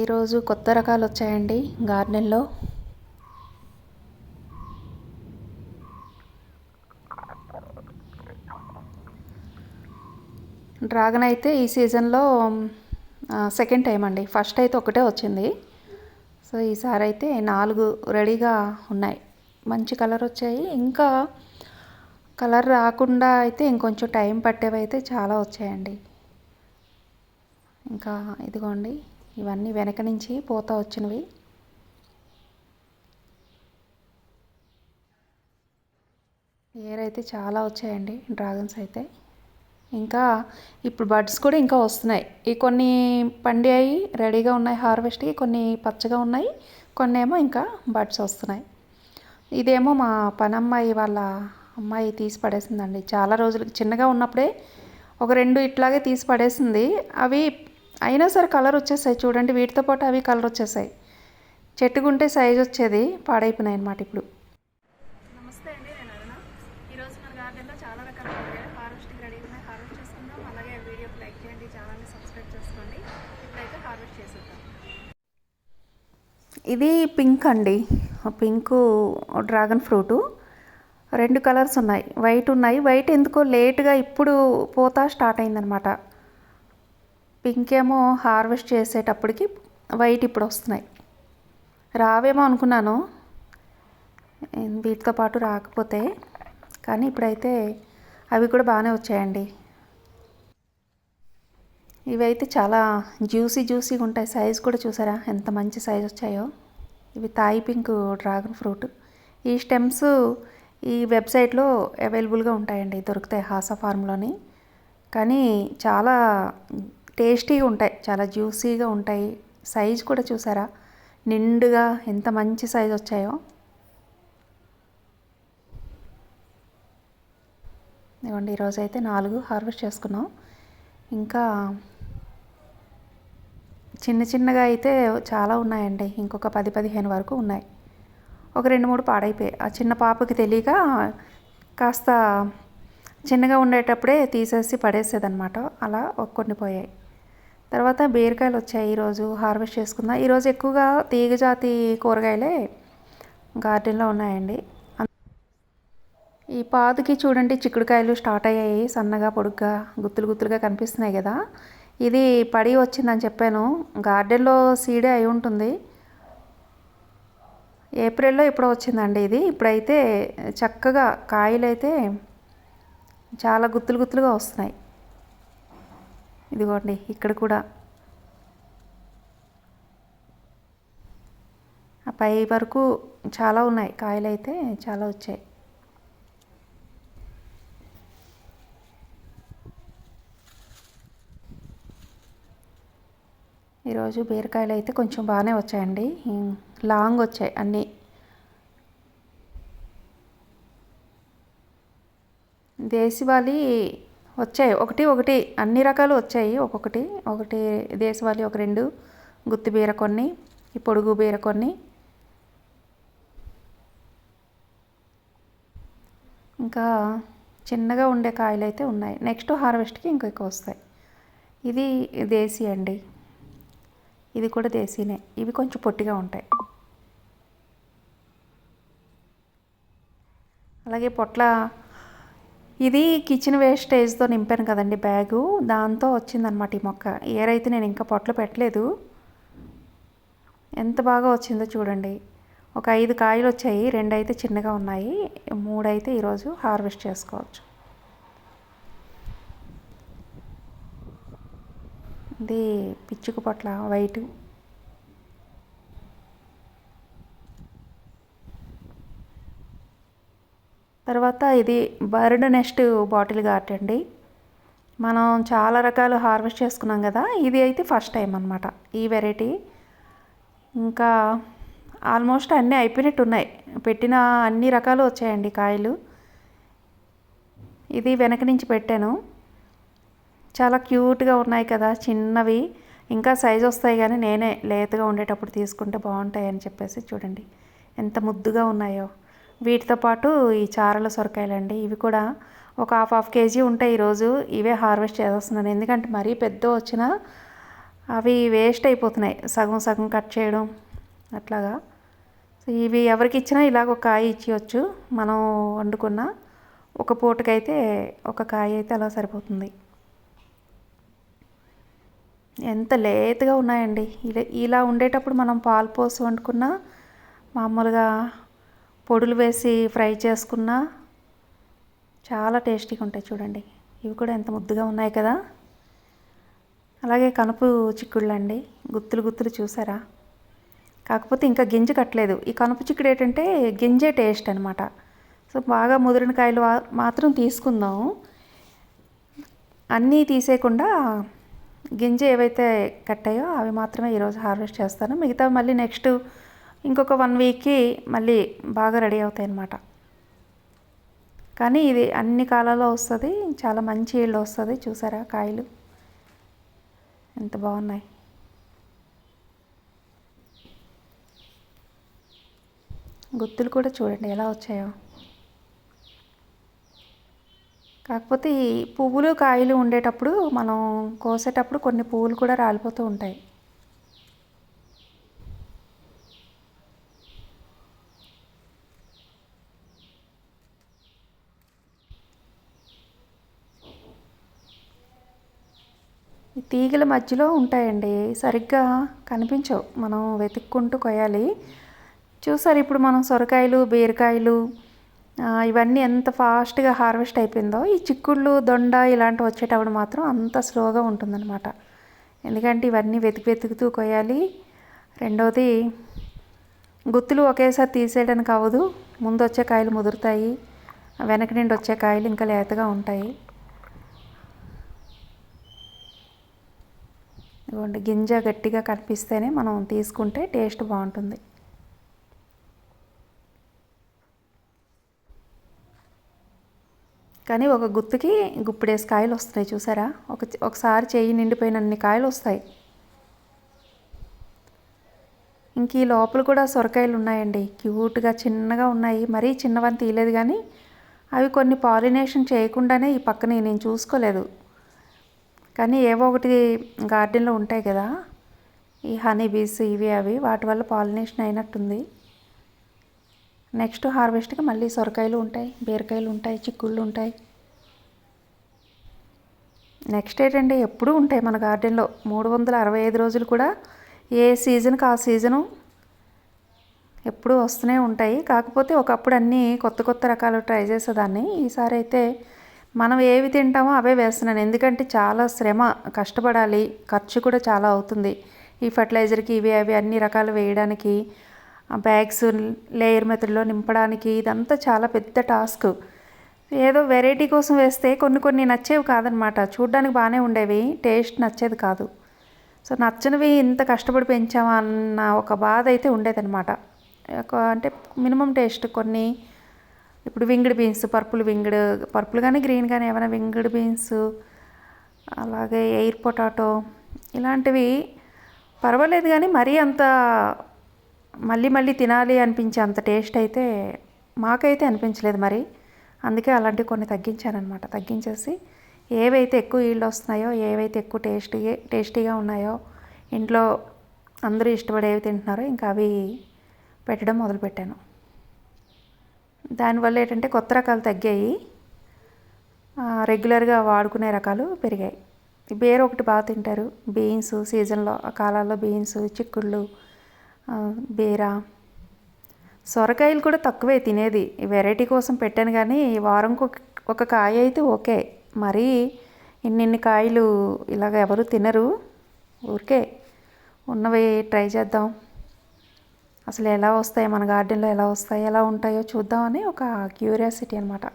ఈరోజు కొత్త రకాలు వచ్చాయండి గార్డెన్లో. డ్రాగన్ అయితే ఈ సీజన్లో సెకండ్ టైం అండి. ఫస్ట్ అయితే ఒకటే వచ్చింది. సో ఈసారి అయితే నాలుగు రెడీగా ఉన్నాయి. మంచి కలర్ వచ్చాయి. ఇంకా కలర్ రాకుండా అయితే ఇంకొంచెం టైం పట్టేవి అయితే చాలా వచ్చాయండి. ఇంకా ఇదిగోండి. ఇవన్నీ వెనక నుంచి పోతా వచ్చినవి. ఏర్ అయితే చాలా వచ్చాయండి డ్రాగన్స్ అయితే. ఇంకా ఇప్పుడు బడ్స్ కూడా ఇంకా వస్తున్నాయి. ఈ కొన్ని పండాయి రెడీగా ఉన్నాయి హార్వెస్ట్కి కొన్ని పచ్చగా ఉన్నాయి కొన్ని ఏమో ఇంకా బడ్స్ వస్తున్నాయి. ఇదేమో మా పనమ్మాయి వాళ్ళ అమ్మాయి తీసి పడేసిందండి. చాలా రోజులకి చిన్నగా ఉన్నప్పుడే ఒక రెండు ఇట్లాగే తీసి పడేసింది. అవి అయినా సరే కలర్ వచ్చేసాయి చూడండి వీటితో పాటు అవి కలర్ వచ్చేసాయి. చెట్టుకుంటే సైజ్ వచ్చేది పాడైపోయినాయి అనమాట ఇప్పుడు. నమస్తే అండి నేను అరుణ. ఈరోజు మన గార్డెన్లో చాలా రకాల హార్వెస్టింగ్ రెడీ ఉన్నాయి. హార్వెస్ట్ చేసుకుందాం. అలాగే వీడియోకి లైక్ చేయండి ఛానల్ని సబ్స్క్రైబ్ చేసుకోండి. ఇప్పుడైతే హార్వెస్ట్ చేసేద్దాం. ఇది పింక్ అండి. పింక్ డ్రాగన్ ఫ్రూటు రెండు కలర్స్ ఉన్నాయి. వైట్ ఉన్నాయి. వైట్ ఎందుకో లేట్గా ఇప్పుడు పోతా స్టార్ట్ అయిందనమాట పింక్ ఏమో హార్వెస్ట్ చేసేటప్పటికి వైట్ ఇప్పుడు వస్తున్నాయి. రావేమో అనుకున్నాను. వీటితో పాటు రాకపోతే కానీ ఇప్పుడైతే అవి కూడా బాగానే వచ్చాయండి. ఇవైతే చాలా జ్యూసీ జ్యూసీగా ఉంటాయి. సైజ్ కూడా చూసారా? ఎంత మంచి సైజ్ వచ్చాయో. ఇవి తాయి పింక్ డ్రాగన్ ఫ్రూట్. ఈ స్టెమ్స్ ఈ వెబ్సైట్లో అవైలబుల్గా ఉంటాయండి. దొరుకుతాయి హాసా ఫార్మ్లోని. కానీ చాలా టేస్టీగా ఉంటాయి చాలా జ్యూసీగా ఉంటాయి. సైజ్ కూడా చూసారా? నిండుగా ఎంత మంచి సైజ్ వచ్చాయో. ఇవ్వండి ఈరోజు అయితే నాలుగు హార్వెస్ట్ చేసుకున్నాం. ఇంకా చిన్న చిన్నగా అయితే చాలా ఉన్నాయండి. ఇంకొక పది పదిహేను వరకు ఉన్నాయి. ఒక రెండు మూడు పాడైపోయాయి. ఆ చిన్న పాపకి తెలియక కాస్త చిన్నగా ఉండేటప్పుడే తీసేసి పడేసేదన్నమాట. అలా కొన్ని పోయాయి. తర్వాత బీరకాయలు వచ్చాయి ఈరోజు హార్వెస్ట్ చేసుకుందాం. ఈరోజు ఎక్కువగా తీగజాతి కూరగాయలే గార్డెన్లో ఉన్నాయండి. ఈ పాదుకి చూడండి చిక్కుడుకాయలు స్టార్ట్ అయ్యాయి సన్నగా పొడుగ్గా గుత్తులు గుత్తులుగా కనిపిస్తున్నాయి కదా. ఇది పడి వచ్చిందని చెప్పాను. గార్డెన్లో సీడే అయి ఉంటుంది. ఏప్రిల్లో ఎప్పుడో వచ్చిందండి ఇది. ఇప్పుడైతే చక్కగా కాయలు అయితే చాలా గుత్తులు గుత్తులుగా వస్తున్నాయి. ఇదిగోండి ఇక్కడ కూడా. ఆ పై వరకు చాలా ఉన్నాయి కాయలు అయితే చాలా వచ్చాయి. ఈరోజు బీరకాయలు అయితే కొంచెం బాగానే వచ్చాయండి లాంగ్ వచ్చాయి అన్నీ. దేశవాళీ వచ్చాయి. ఒకటి ఒకటి అన్ని రకాలు వచ్చాయి. ఒక్కొక్కటి ఒకటి దేశవాళీ ఒక రెండు గుత్తి బీర కొన్ని ఈ పొడుగు బీర కొన్ని. ఇంకా చిన్నగా ఉండే కాయలు అయితే ఉన్నాయి. నెక్స్ట్ హార్వెస్ట్కి ఇంకా ఎక్కువ వస్తాయి. ఇది దేశీ అండి. ఇది కూడా దేశీనే. ఇవి కొంచెం పొట్టిగా ఉంటాయి. అలాగే పొట్ల ఇది కిచెన్ వేస్టేజ్తో నింపాను కదండి బ్యాగు. దాంతో వచ్చిందనమాట ఈ మొక్క. ఏరైతే నేను ఇంకా పొట్లు పెట్టలేదు. ఎంత బాగా వచ్చిందో చూడండి. ఒక ఐదు కాయలు వచ్చాయి. రెండు అయితే చిన్నగా ఉన్నాయి. మూడు అయితే ఈరోజు హార్వెస్ట్ చేసుకోవచ్చు. ఇది పిచ్చుకు పొట్ల వైట్. తర్వాత ఇది బర్డ్ నెస్ట్ బాటిల్ గార్ట్ అండి. మనం చాలా రకాలు హార్వెస్ట్ చేసుకున్నాం కదా ఇది అయితే ఫస్ట్ టైం అనమాట ఈ వెరైటీ. ఇంకా ఆల్మోస్ట్ అన్నీ అయిపోయినట్టు ఉన్నాయి పెట్టిన అన్ని రకాలు వచ్చాయండి కాయలు. ఇది వెనక నుంచి పెట్టాను. చాలా క్యూట్గా ఉన్నాయి కదా చిన్నవి. ఇంకా సైజ్ వస్తాయి కానీ నేనే లేతగా ఉండేటప్పుడు తీసుకుంటే బాగుంటాయి అని చెప్పేసి చూడండి. ఎంత ముద్దుగా ఉన్నాయో. వీటితో పాటు ఈ చారల సొరకాయలండి. ఇవి కూడా ఒక హాఫ్ హాఫ్ కేజీ ఉంటాయి ఈరోజు. ఇవే హార్వెస్ట్ చేస్తున్నాను ఎందుకంటే మరీ పెద్ద వచ్చిన అవి వేస్ట్ అయిపోతున్నాయి. సగం సగం కట్ చేయడం అట్లాగా. సో ఇవి ఎవరికి ఇచ్చినా ఇలాగ ఒక కాయ ఇచ్చేయచ్చు. మనం వండుకున్న ఒక పూటకైతే ఒక కాయ అయితే అలా సరిపోతుంది. ఎంత లేతగా ఉన్నాయండి. ఇలా ఇలా ఉండేటప్పుడు మనం పాలు పోసి వండుకున్నా మామూలుగా పొడులు వేసి ఫ్రై చేసుకున్నా చాలా టేస్టీగా ఉంటాయి చూడండి. ఇవి కూడా ఎంత ముద్దుగా ఉన్నాయి కదా. అలాగే కనుపు చిక్కుళ్ళు అండి గుత్తులు గుత్తులు చూసారా? కాకపోతే ఇంకా గింజ కట్టలేదు. ఈ కనుపు చిక్కుడు ఏంటంటే గింజే టేస్ట్ అనమాట సో బాగా ముదిరిన కాయలు మాత్రం తీసుకుందాం. అన్నీ తీసేయకుండా గింజ ఏవైతే కట్టాయో అవి మాత్రమే ఈరోజు హార్వెస్ట్ చేస్తాను. మిగతా మళ్ళీ నెక్స్ట్ ఇంకొక వన్ వీక్కి మళ్ళీ బాగా రెడీ అవుతాయి అన్నమాట కానీ ఇది అన్ని కాలాల్లో వస్తుంది చాలా మంచి ఇళ్ళు వస్తుంది చూసారా కాయలు? ఎంత బాగున్నాయి. గుత్తులు కూడా చూడండి ఎలా వచ్చాయో. కాకపోతే ఈ పువ్వులు కాయలు ఉండేటప్పుడు మనం కోసేటప్పుడు కొన్ని పువ్వులు కూడా రాలిపోతూ ఉంటాయి. తీగల మధ్యలో ఉంటాయండి. సరిగ్గా కనిపించవు. మనం వెతుక్కుంటూ కొయ్యాలి. చూసారు ఇప్పుడు మనం సొరకాయలు బీరకాయలు ఇవన్నీ ఎంత ఫాస్ట్గా హార్వెస్ట్ అయిపోయిందో ఈ చిక్కుళ్ళు దొండ ఇలాంటివి వచ్చేటప్పుడు మాత్రం అంత స్లోగా ఉంటుందన్నమాట. ఎందుకంటే ఇవన్నీ వెతికి వెతుకుతూ కొయ్యాలి. రెండవది గుత్తులు ఒకేసారి తీసేయడానికి అవ్వదు. ముందు వచ్చే కాయలు ముదురుతాయి. వెనక నుండి వచ్చే కాయలు ఇంకా లేతగా ఉంటాయి. ఇదిగోండి గింజ గట్టిగా కనిపిస్తేనే మనం తీసుకుంటే టేస్ట్ బాగుంటుంది. కానీ ఒక గుత్తుకి గుప్పిడేసి కాయలు వస్తున్నాయి చూసారా? ఒక ఒకసారి చెయ్యి నిండిపోయినన్ని కాయలు వస్తాయి. ఇంక ఈ లోపల కూడా సొరకాయలు ఉన్నాయండి. క్యూట్గా చిన్నగా ఉన్నాయి. మరీ చిన్నవని తీయలేదు కానీ అవి కొన్ని పాలినేషన్ చేయకుండానే ఈ పక్కన నేను చూసుకోలేదు. కానీ ఏవో ఒకటి గార్డెన్లో ఉంటాయి కదా. ఈ హనీ బీస్ ఇవి అవి వాటి వల్ల పాలినేషన్ అయినట్టుంది. నెక్స్ట్ హార్వెస్ట్కి మళ్ళీ సొరకాయలు ఉంటాయి బీరకాయలు ఉంటాయి చిక్కుళ్ళు ఉంటాయి. నెక్స్ట్ ఏంటంటే ఎప్పుడూ ఉంటాయి మన గార్డెన్లో. మూడు వందల అరవై ఐదు రోజులు కూడా ఏ సీజన్కి ఆ సీజను ఎప్పుడూ వస్తూనే ఉంటాయి. కాకపోతే ఒకప్పుడు అన్నీ కొత్త కొత్త రకాలు ట్రై చేసేదాన్ని. ఈసారి అయితే మనం ఏవి తింటామో అవే వేస్తున్నాను. ఎందుకంటే చాలా శ్రమ కష్టపడాలి. ఖర్చు కూడా చాలా అవుతుంది. ఈ ఫర్టిలైజర్కి ఇవి అవి అన్ని రకాలు వేయడానికి బ్యాగ్స్ లేయర్ మెథడ్లో నింపడానికి ఇదంతా చాలా పెద్ద టాస్క్. ఏదో వెరైటీ కోసం వేస్తే కొన్ని కొన్ని నచ్చేవి కాదనమాట. చూడ్డానికి బాగానే ఉండేవి. టేస్ట్ నచ్చేది కాదు. సో నచ్చనివి ఇంత కష్టపడి పెంచామా అన్న ఒక బాధ అయితే ఉండేదన్నమాట అంటే మినిమం టేస్ట్ కొన్ని ఇప్పుడు winged beans purple winged purple కానీ గ్రీన్ కానీ ఏమైనా వింగిడ్ బీన్స్ అలాగే ఎయిర్ పొటాటో ఇలాంటివి పర్వాలేదు కానీ మరీ అంత మళ్ళీ మళ్ళీ తినాలి అనిపించే అంత టేస్ట్ అయితే మాకైతే అనిపించలేదు మరి. అందుకే అలాంటివి కొన్ని తగ్గించానమాట తగ్గించేసి ఏవైతే ఎక్కువ ఈల్డ్ వస్తున్నాయో ఏవైతే ఎక్కువ టేస్టీ టేస్టీగా ఉన్నాయో ఇంట్లో అందరూ ఇష్టపడేవి తింటున్నారో ఇంకా అవి పెట్టడం మొదలుపెట్టాను. దానివల్ల ఏంటంటే కొత్త రకాలు తగ్గాయి. రెగ్యులర్గా వాడుకునే రకాలు పెరిగాయి. ఈ ఒకటి బాగా తింటారు. బీన్స్ సీజన్లో ఆ కాలాల్లో బీన్స్ చిక్కుళ్ళు బీర. సొరకాయలు కూడా తక్కువే తినేది. వెరైటీ కోసం పెట్టాను కానీ ఈ ఒక ఒక కాయ అయితే ఓకే. మరీ ఇన్నిన్ని కాయలు ఇలాగ ఎవరు తినరు. ఊరికే ఉన్నవి ట్రై చేద్దాం. అసలు ఎలా వస్తాయి మన గార్డెన్లో ఎలా వస్తాయి ఎలా ఉంటాయో చూద్దామని ఒక క్యూరియాసిటీ అనమాట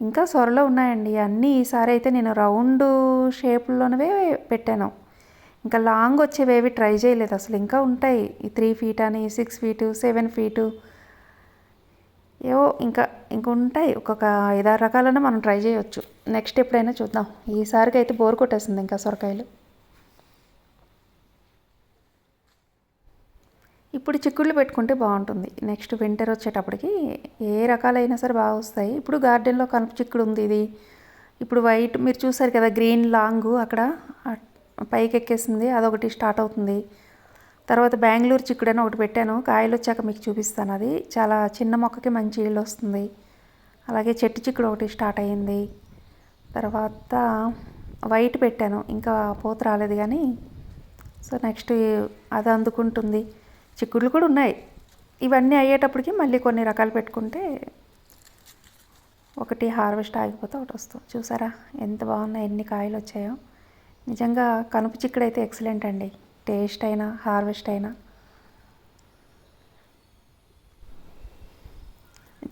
ఇంకా సొరలో ఉన్నాయండి. అన్నీ ఈసారి అయితే నేను రౌండ్ షేప్లోనే పెట్టాను. ఇంకా లాంగ్ వచ్చేవేవి ట్రై చేయలేదు. అసలు ఇంకా ఉంటాయి. ఈ త్రీ ఫీట్ అని సిక్స్ ఫీటు సెవెన్ ఫీటు ఏవో ఇంకా ఇంకా ఉంటాయి. ఒక్కొక్క ఐదారు రకాలైనా మనం ట్రై చేయొచ్చు. నెక్స్ట్ ఎప్పుడైనా చూద్దాం. ఈసారికి అయితే బోర్ కొట్టేసింది ఇంకా సొరకాయలు. ఇప్పుడు చిక్కుళ్ళు పెట్టుకుంటే బాగుంటుంది. నెక్స్ట్ వింటర్ వచ్చేటప్పటికి ఏ రకాలైనా సరే బాగా వస్తాయి. ఇప్పుడు గార్డెన్లో కనుపు చిక్కుడు ఉంది ఇది. ఇప్పుడు వైట్ మీరు చూసారు కదా గ్రీన్ లాంగ్ అక్కడ పైకి ఎక్కేసింది అదొకటి స్టార్ట్ అవుతుంది. తర్వాత బెంగళూరు చిక్కుడు అని ఒకటి పెట్టాను. కాయలు వచ్చాక మీకు చూపిస్తాను అది. చాలా చిన్న మొక్కకి మంచి ఇల్లు వస్తుంది. అలాగే చెట్టు చిక్కుడు ఒకటి స్టార్ట్ అయ్యింది. తర్వాత వైట్ పెట్టాను. ఇంకా పూత రాలేదు కానీ సో నెక్స్ట్ అది అందుకుంటుంది. చిక్కుళ్ళు కూడా ఉన్నాయి. ఇవన్నీ అయ్యేటప్పటికి మళ్ళీ కొన్ని రకాలు పెట్టుకుంటే ఒకటి హార్వెస్ట్ ఆగిపోతే ఒకటి వస్తుంది. చూసారా? ఎంత బాగున్నాయి ఎన్ని కాయలు వచ్చాయో. నిజంగా కనుపు చిక్కుడు అయితే ఎక్సలెంట్ అండి. టేస్ట్ అయినా హార్వెస్ట్ అయినా.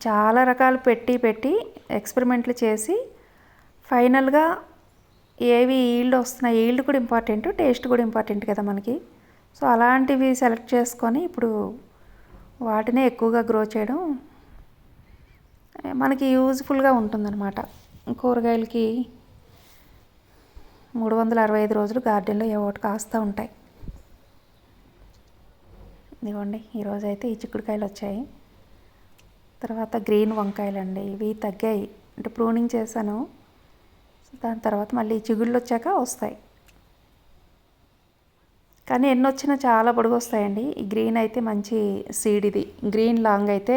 చాలా రకాలు పెట్టి పెట్టి ఎక్స్పెరిమెంట్లు చేసి ఫైనల్గా ఏవి ఈల్డ్ వస్తున్నాయి ఈల్డ్ కూడా ఇంపార్టెంట్ టేస్ట్ కూడా ఇంపార్టెంట్ కదా మనకి. సో అలాంటివి సెలెక్ట్ చేసుకొని ఇప్పుడు వాటినే ఎక్కువగా గ్రో చేయడం మనకి యూజ్ఫుల్గా ఉంటుందన్నమాట. కూరగాయలకి మూడు వందల అరవై ఐదు రోజులు గార్డెన్లో ఏ ఒకటి కాస్తూ ఉంటాయి. ఇదిగోండి ఈరోజు అయితే ఈ చిక్కుడుకాయలు వచ్చాయి. తర్వాత గ్రీన్ వంకాయలు అండి ఇవి తగ్గాయి. అంటే ప్రూనింగ్ చేశాను. దాని తర్వాత మళ్ళీ చిగుళ్ళు వచ్చాక వస్తాయి. కానీ ఎన్ని వచ్చినా చాలా పొడుగు వస్తాయండి ఈ గ్రీన్ అయితే మంచి సీడ్ ఇది. గ్రీన్ లాంగ్ అయితే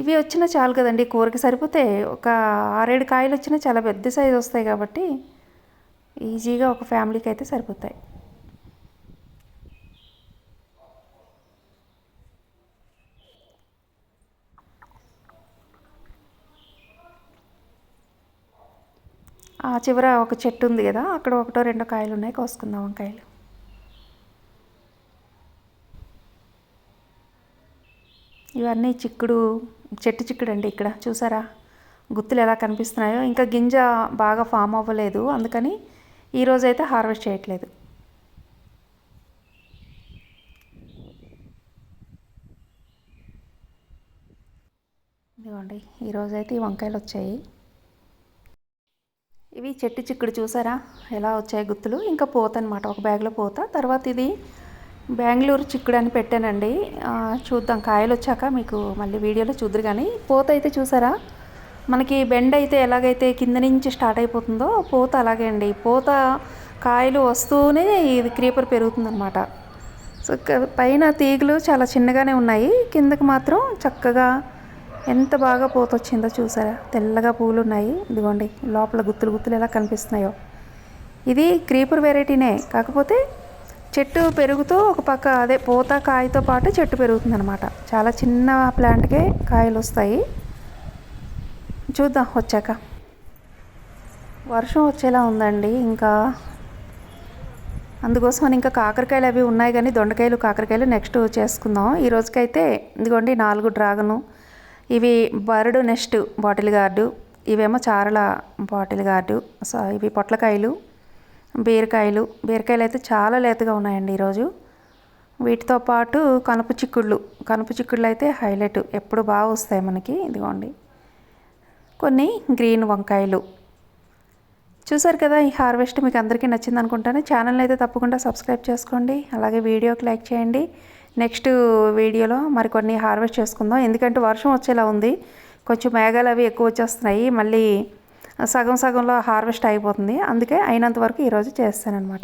ఇవి వచ్చినా చాలు కదండి. కూరకి సరిపోతే ఒక ఆరేడు కాయలు వచ్చినా చాలా పెద్ద సైజు వస్తాయి కాబట్టి ఈజీగా ఒక ఫ్యామిలీకి అయితే సరిపోతాయి. ఆ చివర ఒక చెట్టు ఉంది కదా అక్కడ ఒకటో రెండో కాయలు ఉన్నాయి. కోసుకుందాం వంకాయలు. ఇవన్నీ చిక్కుడు చెట్టు చిక్కుడు అండి ఇక్కడ చూసారా? గుత్తులు ఎలా కనిపిస్తున్నాయో. ఇంకా గింజ బాగా ఫామ్ అవ్వలేదు అందుకని ఈరోజు అయితే హార్వెస్ట్ చేయట్లేదు. ఇదిగోండి ఈరోజైతే ఈ వంకాయలు వచ్చాయి. ఇవి చెట్టు చిక్కుడు చూసారా? ఎలా వచ్చాయి గుత్తులు? ఇంకా పోత అనమాట ఒక బ్యాగ్లో పోత. తర్వాత ఇది బెంగళూరు చిక్కుడు అని పెట్టానండి చూద్దాం కాయలు వచ్చాక మీకు మళ్ళీ వీడియోలో చూద్దరు కానీ పోత అయితే చూసారా? మనకి బెండ్ అయితే ఎలాగైతే కింద నుంచి స్టార్ట్ అయిపోతుందో పోత అలాగే అండి. పోత కాయలు వస్తూనే ఇది క్రీపర్ పెరుగుతుందన్నమాట. సో పైన తీగలు చాలా చిన్నగానే ఉన్నాయి. కిందకి మాత్రం చక్కగా ఎంత బాగా పోత వచ్చిందో చూసారా? తెల్లగా పూలు ఉన్నాయి. ఇదిగోండి లోపల గుత్తులు గుత్తులు ఎలా కనిపిస్తున్నాయో. ఇది క్రీపర్ వెరైటీనే. కాకపోతే చెట్టు పెరుగుతూ ఒక పక్క అదే పూత కాయతో పాటు చెట్టు పెరుగుతుందన్నమాట. చాలా చిన్న ప్లాంట్కే కాయలు వస్తాయి చూద్దాం వచ్చాక. వర్షం వచ్చేలా ఉందండి ఇంకా. అందుకోసం ఇంకా కాకరకాయలు అవి ఉన్నాయి కానీ దొండకాయలు కాకరకాయలు నెక్స్ట్ చేసుకుందాం. ఈ రోజుకైతే ఇదిగోండి నాలుగు డ్రాగను ఇవి బర్డ్ నెస్ట్ బాటిల్ గార్డు ఇవేమో చారల బాటిల్ గార్డు సో ఇవి పొట్లకాయలు బీరకాయలు. బీరకాయలు అయితే చాలా లేతగా ఉన్నాయండి ఈరోజు. వీటితో పాటు కనుపు చిక్కుళ్ళు. కనుపు చిక్కుళ్ళు అయితే హైలైట్. ఎప్పుడు బాగా వస్తాయి మనకి. ఇదిగోండి. కొన్ని గ్రీన్ వంకాయలు. చూసారు కదా ఈ హార్వెస్ట్ మీకు అందరికీ నచ్చింది అనుకుంటాను. ఛానల్ని అయితే తప్పకుండా సబ్స్క్రైబ్ చేసుకోండి. అలాగే వీడియోకి లైక్ చేయండి. నెక్స్ట్ వీడియోలో మరికొన్ని హార్వెస్ట్ చేసుకుందాం. ఎందుకంటే వర్షం వచ్చేలా ఉంది. కొంచెం మేఘాలు అవి ఎక్కువ వచ్చేస్తున్నాయి. మళ్ళీ సగం సగంలో హార్వెస్ట్ అయిపోతుంది. అందుకే అయినంత వరకు ఈరోజు చేస్తానన్నమాట.